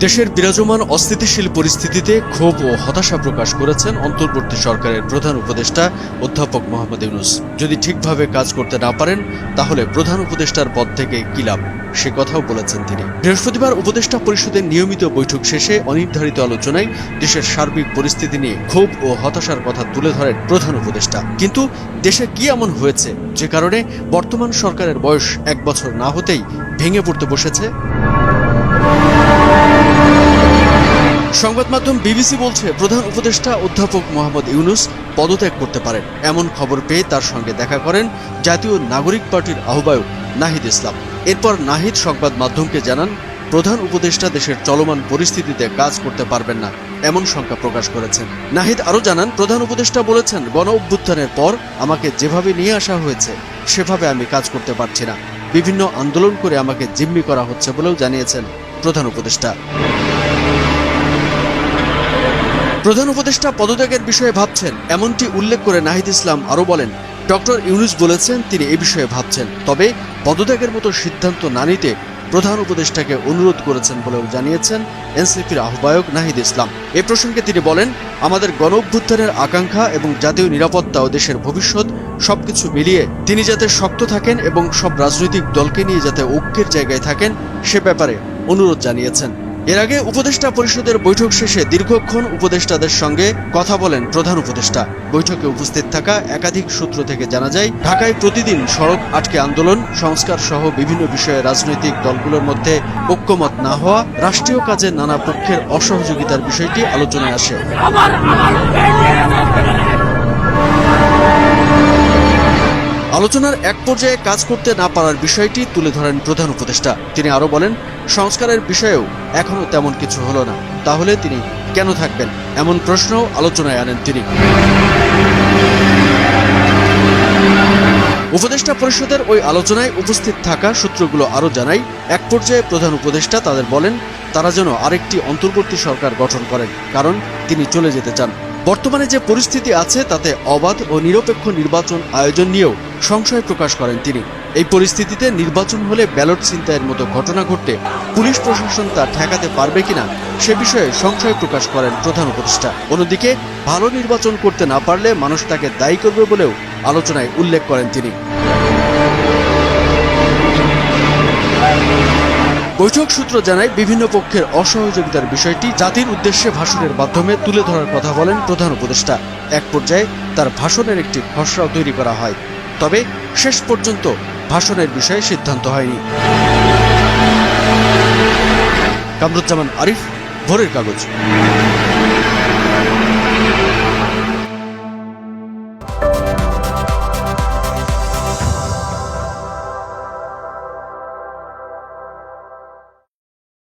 দেশের বিরাজমান অস্থিতিশীল পরিস্থিতিতে ক্ষোভ ও হতাশা প্রকাশ করেছেন অন্তর্বর্তী সরকারের প্রধান উপদেষ্টা অধ্যাপক মোহাম্মদ ইউনুস। যদি ঠিকভাবে কাজ করতে না পারেন, তাহলে প্রধান উপদেষ্টার পদ থেকে কি লাভ? সে কথাও বলেছেন তিনি। বৃহস্পতিবার উপদেষ্টা পরিষদের নিয়মিত বৈঠক শেষে অনির্ধারিত আলোচনায় দেশের সার্বিক পরিস্থিতি নিয়ে ক্ষোভ ও হতাশার কথা তুলে ধরেন প্রধান উপদেষ্টা। কিন্তু দেশে কি এমন হয়েছে? যে কারণে বর্তমান সরকারের বয়স এক বছর না হতেই ভেঙে পড়তে বসেছে সংবাদ মাধ্যম বিবিসি বলছে, প্রধান উপদেষ্টা অধ্যাপক মোহাম্মদ ইউনুস পদত্যাগ করতে পারেন। এমন খবর পেয়ে তার সঙ্গে দেখা করেন জাতীয় নাগরিক পার্টির আহ্বায়ক নাহিদ ইসলাম। এরপর নাহিদ সংবাদ মাধ্যমকে জানান, প্রধান উপদেষ্টা দেশের চলমান পরিস্থিতিতে কাজ করতে পারবেন না, এমন শঙ্কা প্রকাশ করেছেন। নাহিদ আরও জানান, প্রধান উপদেষ্টা বলেছেন, গণ অভ্যুত্থানের পর আমাকে যেভাবে নিয়ে আসা হয়েছে, সেভাবে আমি কাজ করতে পারছি না। বিভিন্ন আন্দোলন করে আমাকে জিম্মি করা হচ্ছে বলেও জানিয়েছেন প্রধান উপদেষ্টা। প্রধান উপদেষ্টা পদত্যাগের বিষয়ে ভাবছেন, এমনটি উল্লেখ করে নাহিদ ইসলাম আরও বলেন, ডক্টর ইউনুস বলেছেন তিনি এ বিষয়ে ভাবছেন, তবে পদত্যাগের মতো সিদ্ধান্ত না নিতে প্রধান উপদেষ্টাকে অনুরোধ করেছেন বলেও জানিয়েছেন এনসিপির আহ্বায়ক নাহিদ ইসলাম। এ প্রসঙ্গে তিনি বলেন, আমাদের গণ অভ্যুত্থানের আকাঙ্ক্ষা এবং জাতীয় নিরাপত্তা ও দেশের ভবিষ্যৎ সবকিছু মিলিয়ে তিনি যাতে শক্ত থাকেন এবং সব রাজনৈতিক দলকে নিয়ে যাতে ঐক্যের জায়গায় থাকেন, সে ব্যাপারে অনুরোধ জানিয়েছেন। এর আগে উপদেষ্টা পরিষদের বৈঠক শেষে দীর্ঘক্ষণ উপদেষ্টাদের সঙ্গে কথা বলেন প্রধান উপদেষ্টা। বৈঠকে উপস্থিত থাকা একাধিক সূত্র থেকে জানা যায়, ঢাকায় প্রতিদিন সড়ক আটকে আন্দোলন, সংস্কার সহ বিভিন্ন বিষয়ে রাজনৈতিক দলগুলোর মধ্যে ঐক্যমত না হওয়া, রাষ্ট্রীয় কাজে নানা পক্ষের অসহযোগিতার বিষয়টি আলোচনায় আসে। আলোচনার এক পর্যায়ে কাজ করতে না পারার বিষয়টি তুলে ধরেন প্রধান উপদেষ্টা। তিনি আরও বলেন, সংস্কারের বিষয়েও এখনও তেমন কিছু হলো না। তাহলে তিনি কেন থাকবেন? এমন প্রশ্নও আলোচনায় আনেন তিনি। উপদেষ্টা পরিষদের ওই আলোচনায় উপস্থিত থাকা সূত্রগুলো আরও জানায়, এক পর্যায়ে প্রধান উপদেষ্টা তাদের বলেন, তারা যেন আরেকটি অন্তর্বর্তী সরকার গঠন করেন, কারণ তিনি চলে যেতে চান। বর্তমানে যে পরিস্থিতি আছে, তাতে অবাধ ও নিরপেক্ষ নির্বাচন আয়োজন নিয়েও সংশয় প্রকাশ করেন তিনি। এই পরিস্থিতিতে নির্বাচন হলে ব্যালট ছিনতাইয়ের মতো ঘটনা ঘটতে পুলিশ প্রশাসন তা ঠেকাতে পারবে কিনা, সে বিষয়ে সংশয় প্রকাশ করেন প্রধান উপদেষ্টা। অন্যদিকে, ভালো নির্বাচন করতে না পারলে মানুষ তাকে দায়ী করবে বলেও আলোচনায় উল্লেখ করেন তিনি। বৈঠক সূত্র জানায় বিভিন্ন পক্ষের অসহযোগিতার বিষয়টি জাতির উদ্দেশ্যে ভাষণের মাধ্যমে তুলে ধরার কথা বলেন প্রধান উপদেষ্টা। এক পর্যায়ে তার ভাষণের একটি খসড়াও তৈরি করা হয়। তবে শেষ পর্যন্ত ভাষণের বিষয়ে সিদ্ধান্ত হয়নি। কামরুজ্জামান আরিফ, ভোরের কাগজ।